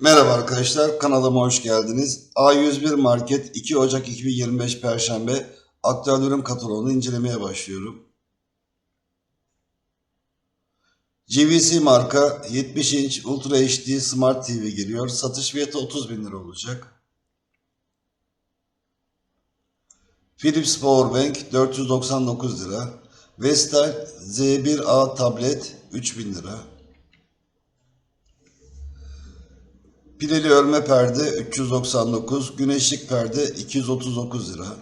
Merhaba arkadaşlar, kanalıma hoş geldiniz. A101 Market 2 Ocak 2025 Perşembe aktüel ürün kataloğunu incelemeye başlıyorum. GVC marka 70 inç Ultra HD Smart TV geliyor. Satış fiyatı 30 bin lira olacak. Philips Powerbank 499 lira. Vestel Z1A tablet 3000 lira. Pileli örme perde 399, güneşlik perde 239 lira.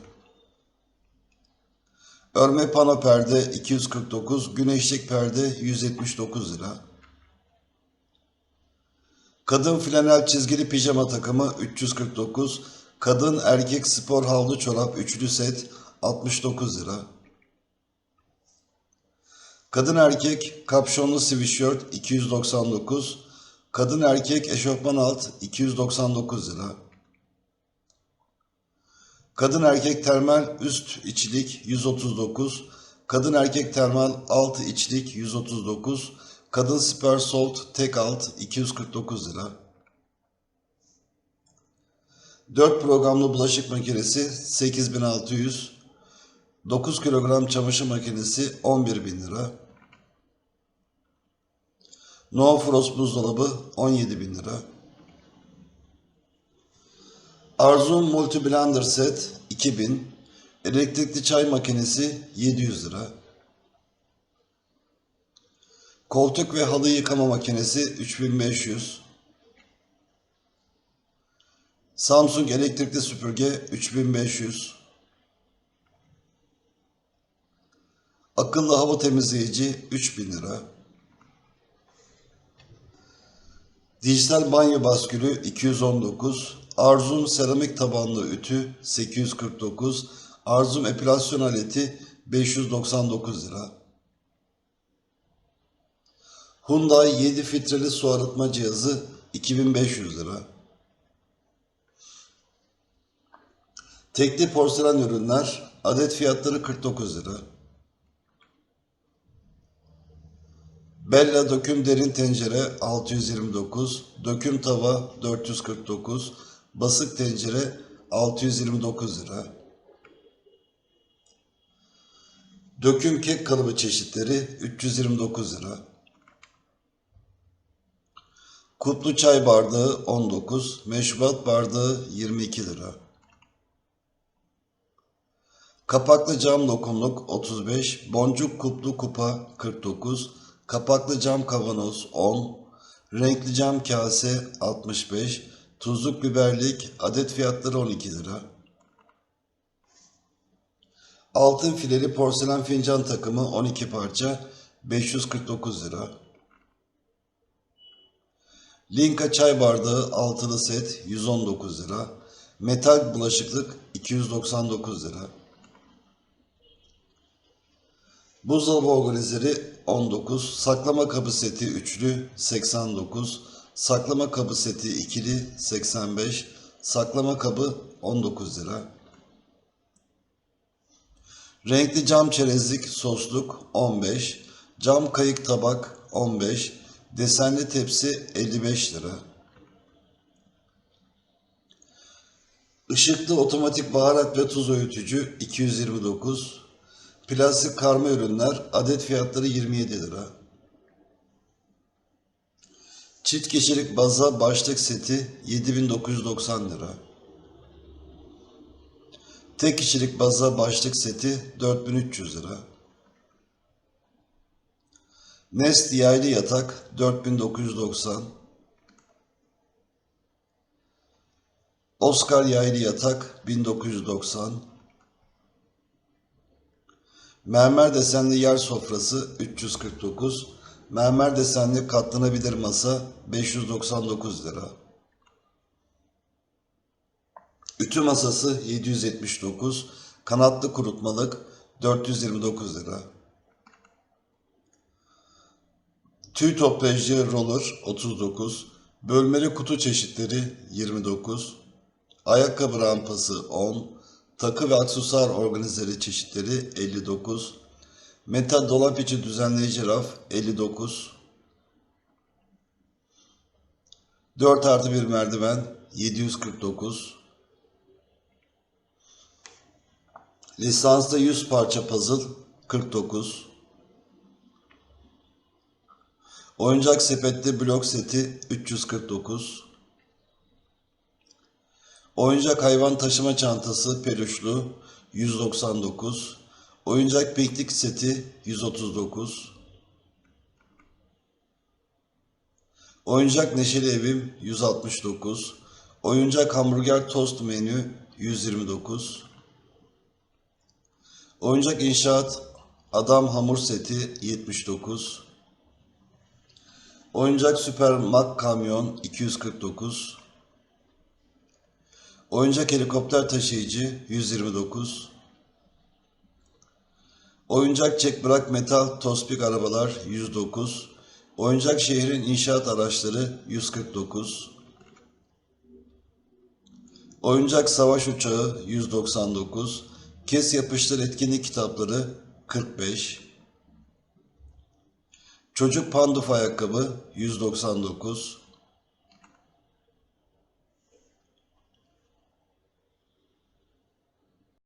Örme pano perde 249, güneşlik perde 179 lira. Kadın flanel çizgili pijama takımı 349, kadın erkek spor havlu çorap üçlü set 69 lira. Kadın erkek kapşonlu sweatshirt 299, kadın erkek eşofman alt 299 lira. Kadın erkek termal üst içlik 139, kadın erkek termal alt içlik 139, kadın super salt tek alt 249 lira. 4 programlı bulaşık makinesi 8600, 9 kilogram çamaşır makinesi 11.000 lira. No Frost buzdolabı 17 bin lira. Arzum Multi Blender Set 2000. Elektrikli çay makinesi 700 lira. Koltuk ve halı yıkama makinesi 3500. Samsung elektrikli süpürge 3500. Akıllı hava temizleyici 3000 lira. Dijital banyo baskülü 219, Arzum seramik tabanlı ütü 849, Arzum epilasyon aleti 599 lira. Hyundai 7 filtreli su arıtma cihazı 2500 lira. Tekli porselen ürünler adet fiyatları 49 lira. Bella döküm derin tencere 629, döküm tava 449, basık tencere 629 lira. Döküm kek kalıbı çeşitleri 329 lira. Kutlu çay bardağı 19, meşrubat bardağı 22 lira. Kapaklı cam dokunluk 35, boncuk kuplu kupa 49, kapaklı cam kavanoz 10, renkli cam kase 65, tuzluk biberlik adet fiyatları 12 lira. Altın fileli porselen fincan takımı 12 parça 549 lira. Linka çay bardağı altılı set 119 lira. Metal bulaşıklık 299 lira. Buzdolabı organizeri 19, saklama kabı seti üçlü 89, saklama kabı seti ikili 85, saklama kabı 19 lira. Renkli cam çerezlik sosluk 15, cam kayık tabak 15, desenli tepsi 55 lira. Işıklı otomatik baharat ve tuz öğütücü 229, Plastik karma ürünler adet fiyatları 27 lira. Çift kişilik baza başlık seti 7990 lira. Tek kişilik baza başlık seti 4300 lira. Nest yaylı yatak 4990. Oscar yaylı yatak 1990. Mermer desenli yer sofrası 349, mermer desenli katlanabilir masa 599 lira. Ütü masası 779, kanatlı kurutmalık 429 lira. Tüy toplayıcı roller 39, bölmeli kutu çeşitleri 29, ayakkabı rampası 10, Takı ve aksesuar organizeri çeşitleri 59. Metal dolap içi düzenleyici raf 59. 4 artı bir merdiven 749. Lisanslı 100 parça puzzle 49. Oyuncak sepetli blok seti 349. Oyuncak hayvan taşıma çantası peluşlu 199. Oyuncak piknik seti 139. Oyuncak neşeli evim 169. Oyuncak hamburger tost menü 129. Oyuncak inşaat adam hamur seti 79. Oyuncak süper mak kamyon 249. Oyuncak helikopter taşıyıcı 129. Oyuncak çek bırak metal tospik arabalar 109. Oyuncak şehrin inşaat araçları 149. Oyuncak savaş uçağı 199. Kes yapıştır etkinlik kitapları 45. Çocuk panduf ayakkabı 199.